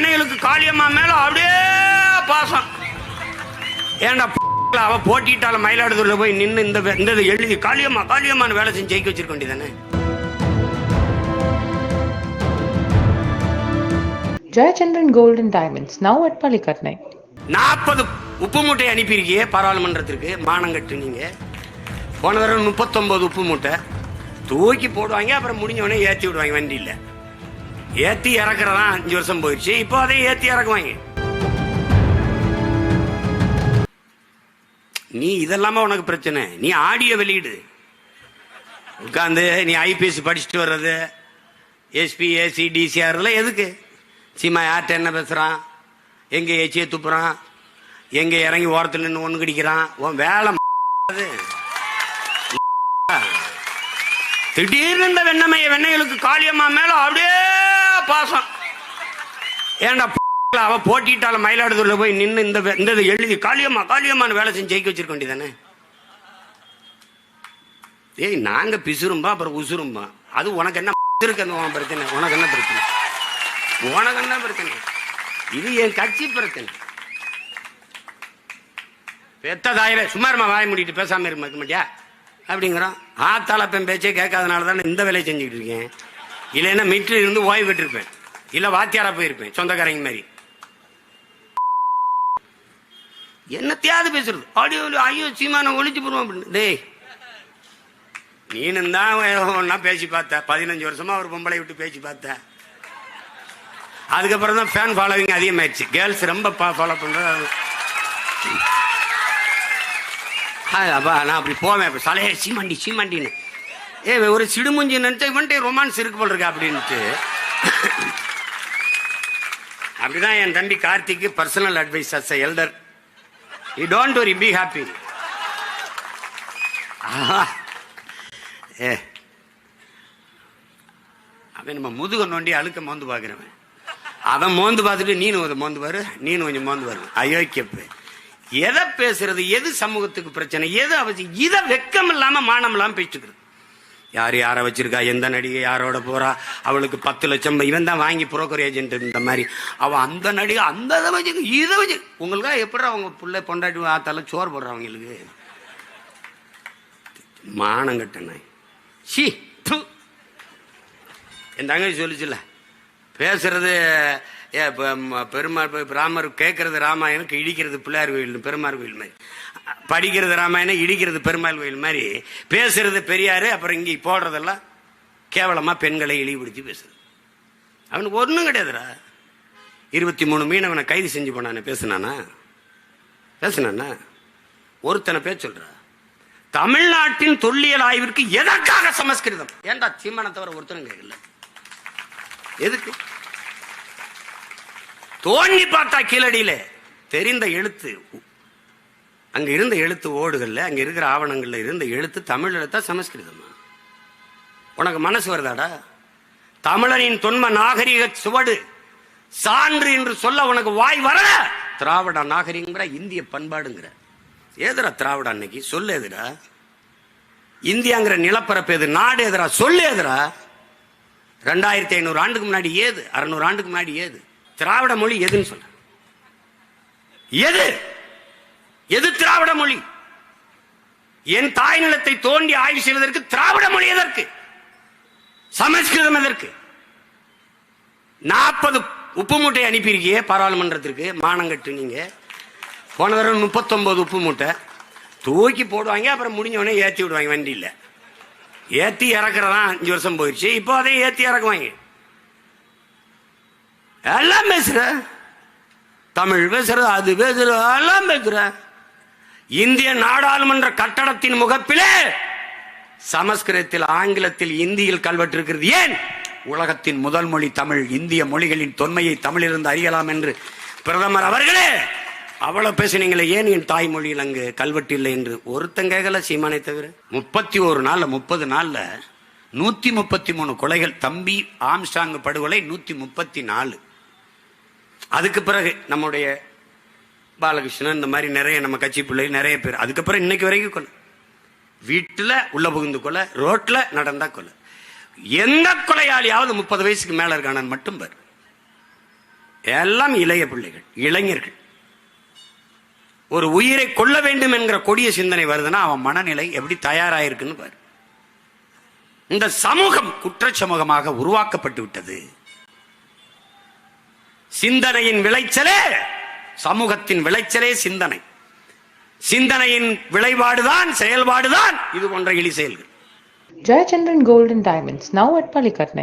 வெண்ணைகளுக்கு காளியம்மா மேல அப்படியே பாசம். ஏன்டா அவ போட்டிட்டால மயிலாடுதுறையில போய் நின்று இந்த இந்த எழுதி காளியம்மா காளியம்மான்னு வேலை செஞ்சு ஜெயிக்க வச்சிருக்க வேண்டியதானே? Gold and Diamonds, now at Palikatnai. நாற்பது உப்பு மூட்டை அனுப்பியிருக்கியே பாராளுமன்றத்திற்கு மானங்கட்டு நீங்க. போன தடவை முப்பத்தொன்பது உப்பு மூட்டை. தூக்கி போடுவாங்க அப்புறம் முடிஞ்ச உடனே ஏத்தி விடுவாங்க வண்டியில். ஏத்தி இறக்குறதா அஞ்சு வருஷம் போயிடுச்சு. இப்போ அதை ஏத்தி இறக்குவாங்க. நீ இதெல்லாம உனக்கு பிரச்சனை? நீ ஆடியோ வெளியிடு. உட்காந்து நீ ஐபிஎஸ் படிச்சுட்டு வர்றது. எஸ்பி ஏசி டிசிஆர்லாம் எதுக்கு? சீமா யார்கிட்ட என்ன பேசுறான்? எங்க எச்சியை துப்புறான்? எங்க இறங்கி ஓரத்தில் நின்று ஒண்ணு கடிக்கிறான்? உன் வேலை திடீர்னு இந்த வெண்ணமைய வெண்ணைகளுக்கு காளியம்மா மேல அப்படியே பாசம். ஏன்டா அவ போட்டிட்டால மயிலாடுதுறையில் போய் நின்று இந்த இந்த இதை எழுதி காளியம்மா காளியம்மான்னு வேலை செஞ்சு ஜெயிக்க வச்சிருக்க வேண்டியதானே? ஏய் நாங்க பிசுரும்பா அப்புறம் உசுரும்பா அது உனக்கு என்ன இருக்கு அந்த உன் பிரச்சனை? உனக்கு என்ன பிரச்சனை? உனக்கு என்ன பிரச்சனை? இது என் கட்சி பிரச்சனை. பெத்த சும்மா சும்மாருமா வாய முடிட்டு பேசாம இருக்க மாட்டியா? அப்படிங்கிறோம் ஆத்தால பெண் பேச்சே கேட்காதனால தான் இந்த வேலையை செஞ்சுக்கிட்டு இருக்கேன். இல்லைன்னா மீட்டில் இருந்து ஓய்வு பெற்றிருப்பேன். இல்லை வாத்தியாரா போயிருப்பேன் சொந்தக்காரங்க மாதிரி. என்னத்தையாவது பேசுறது? ஆடியோ ஐயோ சீமான ஒழிச்சு போடுவோம் அப்படின்னு. டேய் நீனும் தான் ஒன்னா பேசி பார்த்த. பதினஞ்சு வருஷமா ஒரு பொம்பளை விட்டு பேசி பார்த்த. அதுக்கப்புறம் தான் ஃபேன் ஃபாலோவிங் அதிகமாயிடுச்சு. கேர்ள்ஸ் ரொம்ப ஃபாலோ பண்ணுறது அப்பா நான் அப்படி போவேன். சலையே சீமாண்டி சீமாண்டின்னு. ஏ ஒரு சிடுமுஞ்சி நினைச்சா இவன்ட்டே ரொமான்ஸ் இருக்கு போல் இருக்கு அப்படின்ட்டு அப்படிதான் என் தம்பி கார்த்திக்கு personal advice as elder you don't worry be happy ஏ. அவன் நம்ம முதுக நோண்டி அழுக்க மோந்து பார்க்குறவன். அவன் மோந்து பார்த்துட்டு நீனு கொஞ்சம் மோந்து பாரு நீனு கொஞ்சம் மோந்து பாரு. அயோக்கியப்பு எதை பேசுறது எது சமூகத்துக்கு பிரச்சனை எது அவசியம் இதை வெக்கம் இல்லாமல் மானம் இல்லாமல் பேச்சுக்கிறது யார் யாரை வச்சிருக்கா? எந்த நடிகை யாரோட போறா? அவளுக்கு பத்து லட்சம் இவன் தான் வாங்கி புரோக்கர் ஏஜென்ட் இந்த மாதிரி. அவன் அந்த நடிகை அந்த இதை வச்சு இதை வச்சு உங்களுக்கா எப்படி அவங்க பிள்ளை பொண்டாட்டி ஆத்தால சோறு போடுறா அவங்களுக்கு? மானங்கட்ட நாய். து. என் தங்கச்சி பேசுறது ஏ, பெருமாள் ராமர் கேட்கறது ராமாயணம் இடிக்கிறது பிள்ளையார் கோயில் பெருமாள் கோயில் மாதிரி. படிக்கிறது ராமாயணம் இடிக்கிறது பெருமாள் கோயில் மாதிரி. பேசுறது பெரியாரு அப்புறம் இங்கே போடுறதெல்லாம் கேவலமா பெண்களை இழிவுபடுத்தி பேசுறது. அவனுக்கு ஒன்றும் கிடையாதுடா. இருபத்தி மூணு மீனவனை கைது செஞ்சு போனானே பேசுனானா? பேசுனானா? ஒருத்தனை பேர் சொல்றா தமிழ்நாட்டின் தொல்லியல் ஆய்விற்கு எதற்காக சமஸ்கிருதம்? ஏன்டா சீமான ஒருத்தனும் கேட்கல எதுக்கு? தோண்டி பார்த்தா கீழடியில. தெரிந்த எழுத்து. அங்க இருந்த எழுத்து ஓடுகள்ல அங்க இருக்கிற ஆவணங்கள்ல இருந்த எழுத்து தமிழ் எழுத்தா சமஸ்கிருதமா? உனக்கு மனசு வருதாடா? தமிழனின் தொன்ம நாகரிக சுவடு சான்று என்று சொல்ல உனக்கு வாய் வர திராவிட நாகரிகங்கிற இந்திய பண்பாடுங்கிற. ஏதுடா திராவிட அன்னைக்கு? சொல்லு எதுரா இந்தியாங்கிற நிலப்பரப்பு எது? நாடு எதுரா சொல்லு எதுரா ரெண்டாயிரத்தி ஐநூறு ஆண்டுக்கு முன்னாடி ஏது? அறுநூறு ஆண்டுக்கு முன்னாடி ஏது? திராவிட மொழி எதுன்னு சொல்ல எது? எது திராவிட மொழி? என் தாய் நிலத்தை தோண்டி ஆய்வு செய்வதற்கு திராவிட மொழி எதற்கு? சமஸ்கிருதம் எதற்கு? நாற்பது உப்பு மூட்டை அனுப்பியிருக்கியே பாராளுமன்றத்திற்கு மானங்கட்டு நீங்க. போன தடவை முப்பத்தொன்பது உப்பு மூட்டை. தூக்கி போடுவாங்க அப்புறம் முடிஞ்ச ஏற்றி விடுவாங்க வண்டியில். ஏற்றி இறக்குறதான் அஞ்சு வருஷம் போயிடுச்சு இப்போ அதை ஏற்றி இறக்குவாங்க. எல்லாம் பேசுற. தமிழ் பேசுற அது பேசுற எல்லாம் பேசுற. இந்திய நாடாளுமன்ற கட்டடத்தின் முகப்பிலே சமஸ்கிருதத்தில் ஆங்கிலத்தில் இந்தியில் கல்வெட்டு இருக்கிறது ஏன்? உலகத்தின் முதல் மொழி தமிழ் இந்திய மொழிகளின் தொன்மையை தமிழிலிருந்து அறியலாம் என்று பிரதமர் அவர்களே அவ்வளவு பேசுனீங்களே ஏன் என் தாய்மொழியில் அங்கு கல்வெட்டு இல்லை என்று ஒருத்தன் கேட்கல சீமானை தவிர? முப்பத்தி ஒரு நாள்ல முப்பது நாள்ல நூத்தி முப்பத்தி மூணு கொலைகள். தம்பி ஆம்ஸ்டாங் படுகொலை நூத்தி முப்பத்தி நாலு. அதுக்கு பிறகு நம்முடைய பாலகிருஷ்ணன் இந்த மாதிரி நிறைய நம்ம கட்சி பிள்ளை நிறைய பேர். அதுக்கப்புறம் இன்னைக்கு வரைக்கும் கொலை. வீட்டில் உள்ள புகுந்து கொலை ரோட்டில் நடந்தா கொலை. எந்த கொலையாளியாவது முப்பது வயசுக்கு மேலே இருக்கானு மட்டும் பாரு. எல்லாம் இளைய பிள்ளைகள் இளைஞர்கள். ஒரு உயிரை கொல்ல வேண்டும் என்கிற கொடிய சிந்தனை வருதுன்னா அவன் மனநிலை எப்படி தயாராயிருக்குன்னு பாரு. இந்த சமூகம் குற்ற சமூகமாக உருவாக்கப்பட்டு விட்டது. சிந்தனையின் விளைச்சலே சமூகத்தின் விளைச்சலே சிந்தனை. சிந்தனையின் விளைபாடுதான் செயல்பாடுதான் இது போன்ற இழி செயல்கள் Jayachandran golden diamonds now at at